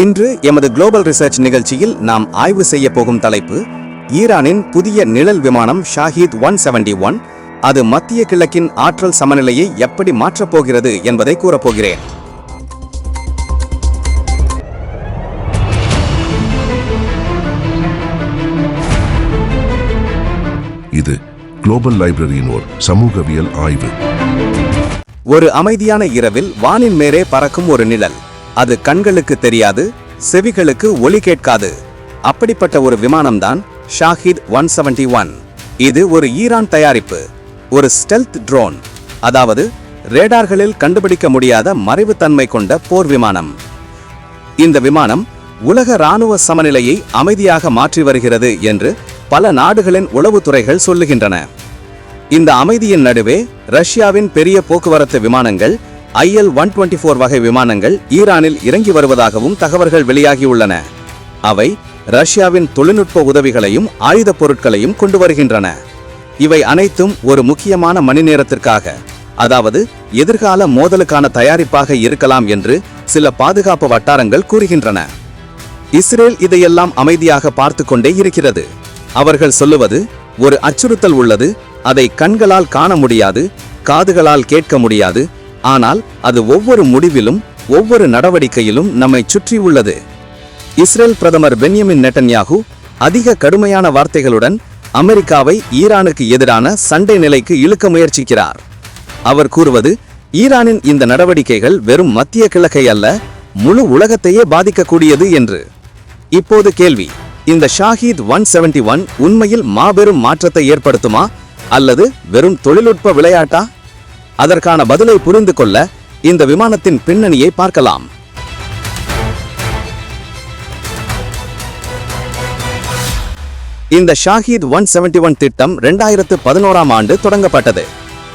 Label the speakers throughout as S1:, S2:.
S1: இன்று எமது global research நிகழ்ச்சியில் நாம் ஆய்வு செய்ய போகும் தலைப்பு ஈரானின் புதிய நிழல் விமானம் ஷாஹீத் ஒன் செவன்டி ஒன் அது மத்திய கிழக்கின் ஆற்றல் சமநிலையை எப்படி மாற்றப் போகிறது என்பதை கூறப்போகிறேன்.
S2: இது குளோபல் லைப்ரரியின் ஓர் சமூகவியல் ஆய்வு.
S1: ஒரு அமைதியான இரவில் வானின் மேலே பறக்கும் ஒரு நிழல். அது கண்களுக்கு தெரியாது செவிகளுக்கு ஒலி கேட்காது. அப்படிப்பட்ட ஒரு விமானம்தான் ஷாஹித் ஒன் செவன்டி ஒன். இது ஒரு ஈரான் தயாரிப்பு ஒரு ஸ்டெல்த் ட்ரோன் அதாவது ரேடார்களில் கண்டுபிடிக்க முடியாத மறைவுத்தன்மை கொண்ட போர் விமானம். இந்த விமானம் உலக ராணுவ சமநிலையை அமைதியாக மாற்றி வருகிறது என்று பல நாடுகளின் உளவுத்துறைகள் சொல்லுகின்றன. இந்த அமைதியின் நடுவே ரஷ்யாவின் பெரிய போக்குவரத்து விமானங்கள் ஐஎல் ஒன் டுவெண்ட்டி ஃபோர் வகை விமானங்கள் ஈரானில் இறங்கி வருவதாகவும் தகவல்கள் வெளியாகியுள்ளன. அவை ரஷ்யாவின் தொழில்நுட்ப உதவிகளையும் ஆயுதப் பொருட்களையும் கொண்டு வருகின்றன. இவை அனைத்தும் ஒரு முக்கியமான மணி நேரத்திற்காக அதாவது எதிர்கால மோதலுக்கான தயாரிப்பாக இருக்கலாம் என்று சில பாதுகாப்பு வட்டாரங்கள் கூறுகின்றன. இஸ்ரேல் இதையெல்லாம் அமைதியாக பார்த்து கொண்டே இருக்கிறது. அவர்கள் சொல்லுவது ஒரு அச்சுறுத்தல் உள்ளது அதை கண்களால் காண முடியாது காதுகளால் கேட்க முடியாது ஆனால் அது ஒவ்வொரு முடிவிலும் ஒவ்வொரு நடவடிக்கையிலும் நம்மை சுற்றி உள்ளது. இஸ்ரேல் பிரதமர் பென்யமின் நெட்டன்யாகு அதிக கடுமையான வார்த்தைகளுடன் அமெரிக்காவை ஈரானுக்கு எதிரான சண்டை நிலைக்கு இழுக்க முயற்சிக்கிறார். அவர் கூறுவது ஈரானின் இந்த நடவடிக்கைகள் வெறும் மத்திய கிழக்கை அல்ல முழு உலகத்தையே பாதிக்கக்கூடியது என்று. இப்போது கேள்வி இந்த ஷாஹித் ஒன் செவன்டி ஒன் உண்மையில் மாபெரும் மாற்றத்தை ஏற்படுத்துமா அல்லது வெறும் தொழில்நுட்ப விளையாட்டா? அதற்கான பதிலை புரிந்து கொள்ள இந்த விமானத்தின் பின்னணியை பார்க்கலாம். இந்த ஷாஹீத் ஒன் செவன்டி ஒன் திட்டம் ரெண்டாயிரத்து பதினோராம் ஆண்டு தொடங்கப்பட்டது.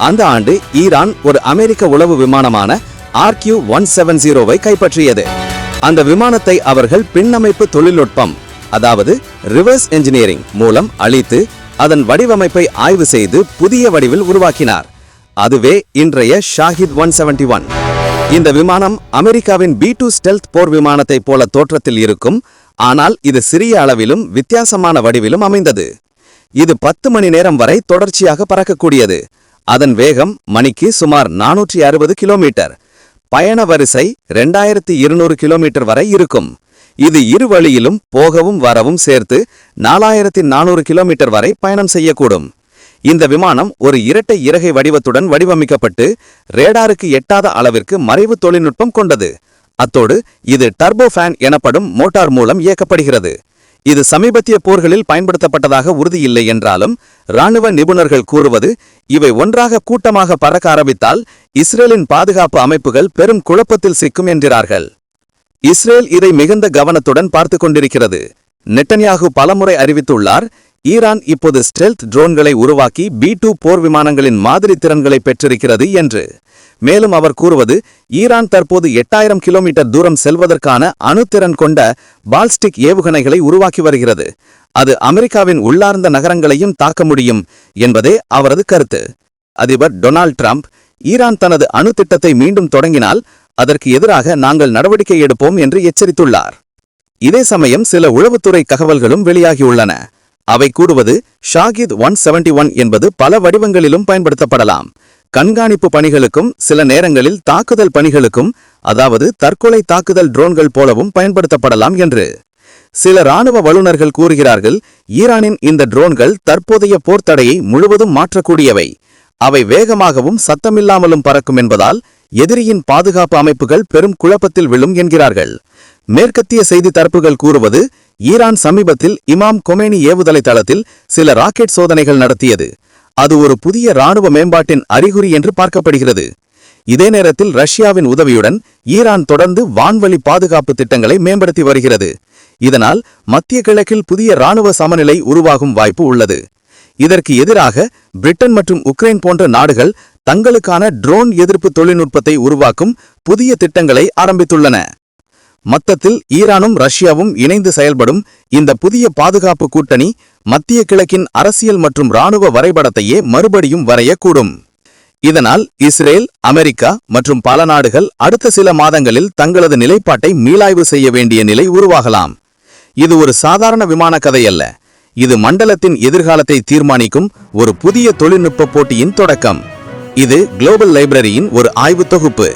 S1: அந்த ஆண்டு ஈரான் ஒரு அமெரிக்க உளவு விமானமான ஆர்கியூ ஒன் செவன் ஜீரோவை கைப்பற்றியது. அந்த விமானத்தை அவர்கள் பின்னமைப்பு தொழில்நுட்பம் அதாவது ரிவர்ஸ் என்ஜினியரிங் மூலம் அழித்து அதன் வடிவமைப்பை ஆய்வு செய்து புதிய வடிவில் உருவாக்கினார். அதுவே இன்றைய ஷாஹித் ஒன் செவன்டி ஒன். இந்த விமானம் அமெரிக்காவின் பி டூ ஸ்டெல்த் போர் விமானத்தைப் போல தோற்றத்தில் இருக்கும் ஆனால் இது சிறிய அளவிலும் வித்தியாசமான வடிவிலும் அமைந்தது. இது பத்து மணி நேரம் வரை தொடர்ச்சியாக பறக்கக்கூடியது. அதன் வேகம் மணிக்கு சுமார் நானூற்றி அறுபது கிலோமீட்டர். பயண வரிசை ரெண்டாயிரத்தி இருநூறு கிலோமீட்டர் வரை இருக்கும். இது இரு வழியிலும் போகவும் வரவும் சேர்த்து நாலாயிரத்தி நானூறு கிலோமீட்டர் வரை பயணம் செய்யக்கூடும். இந்த விமானம் ஒரு இரட்டை இறகை வடிவத்துடன் வடிவமைக்கப்பட்டு ரேடாருக்கு எட்டாத அளவிற்கு மறைவு தொழில்நுட்பம் கொண்டது. அத்தோடு இது டர்போஃபேன் எனப்படும் மோட்டார் மூலம் இயக்கப்படுகிறது. இது சமீபத்திய போர்களில் பயன்படுத்தப்பட்டதாக உறுதியில்லை என்றாலும் ராணுவ நிபுணர்கள் கூறுவது இவை ஒன்றாக கூட்டமாக பறக்க ஆரம்பித்தால் இஸ்ரேலின் பாதுகாப்பு அமைப்புகள் பெரும் குழப்பத்தில் சிக்கும் என்கிறார்கள். இஸ்ரேல் இதை மிகுந்த கவனத்துடன் பார்த்து கொண்டிருக்கிறது. நெட்டன்யாகு பலமுறை அறிவித்துள்ளார் ஈரான் இப்போது ஸ்டெல்த் ட்ரோன்களை உருவாக்கி பி டூ போர் விமானங்களின் மாதிரி திறன்களை பெற்றிருக்கிறது என்று. மேலும் அவர் கூறுவது ஈரான் தற்போது எட்டாயிரம் கிலோமீட்டர் தூரம் செல்வதற்கான அணுத்திறன் கொண்ட பால்ஸ்டிக் ஏவுகணைகளை உருவாக்கி வருகிறது. அது அமெரிக்காவின் உள்ளார்ந்த நகரங்களையும் தாக்க முடியும் என்பதே அவரது கருத்து. அதிபர் டொனால்ட் ட்ரம்ப் ஈரான் தனது அணு திட்டத்தை மீண்டும் தொடங்கினால் அதற்கு எதிராக நாங்கள் நடவடிக்கை எடுப்போம் என்று எச்சரித்துள்ளார். இதே சமயம் சில உளவுத்துறை தகவல்களும் வெளியாகியுள்ளன. அவை கூறுவது ஷாகித் ஒன் செவன்டி ஒன் என்பது பல வடிவங்களிலும் பயன்படுத்தப்படலாம். கண்காணிப்பு பணிகளுக்கும் சில நேரங்களில் தாக்குதல் பணிகளுக்கும் அதாவது தற்கொலை தாக்குதல் ட்ரோன்கள் போலவும் பயன்படுத்தப்படலாம் என்று. சில ராணுவ வல்லுநர்கள் கூறுகிறார்கள் ஈரானின் இந்த ட்ரோன்கள் தற்போதைய போர்த்தடையை முழுவதும் மாற்றக்கூடியவை. அவை வேகமாகவும் சத்தமில்லாமலும் பறக்கும் என்பதால் எதிரியின் பாதுகாப்பு அமைப்புகள் பெரும் குழப்பத்தில் விழும் என்கிறார்கள். மேற்கத்திய செய்தி தரப்புகள் கூறுவது ஈரான் சமீபத்தில் இமாம் கொமேனி ஏவுதலை தளத்தில் சில ராக்கெட் சோதனைகள் நடத்தியது. அது ஒரு புதிய ராணுவ மேம்பாட்டின் அறிகுறி என்று பார்க்கப்படுகிறது. இதே நேரத்தில் ரஷ்யாவின் உதவியுடன் ஈரான் தொடர்ந்து வான்வழி பாதுகாப்பு திட்டங்களை மேம்படுத்தி வருகிறது. இதனால் மத்திய கிழக்கில் புதிய ராணுவ சமநிலை உருவாகும் வாய்ப்பு உள்ளது. இதற்கு எதிராக பிரிட்டன் மற்றும் உக்ரைன் போன்ற நாடுகள் தங்களுக்கான ட்ரோன் எதிர்ப்பு தொழில்நுட்பத்தை உருவாக்கும் புதிய திட்டங்களை ஆரம்பித்துள்ளன. மொத்தத்தில் ஈரானும் ரஷ்யாவும் இணைந்து செயல்படும் இந்த புதிய பாதுகாப்பு கூட்டணி மத்திய கிழக்கின் அரசியல் மற்றும் ராணுவ வரைபடத்தையே மறுபடியும் வரையக்கூடும். இதனால் இஸ்ரேல் அமெரிக்கா மற்றும் பல நாடுகள் அடுத்த சில மாதங்களில் தங்களது நிலைப்பாட்டை மீளாய்வு செய்ய வேண்டிய நிலை உருவாகலாம். இது ஒரு சாதாரண விமான கதை அல்ல. இது மண்டலத்தின் எதிர்காலத்தை தீர்மானிக்கும் ஒரு புதிய தொழில்நுட்ப போட்டியின் தொடக்கம். இது குளோபல் லைப்ரரியின் ஒரு ஆய்வுத் தொகுப்பு.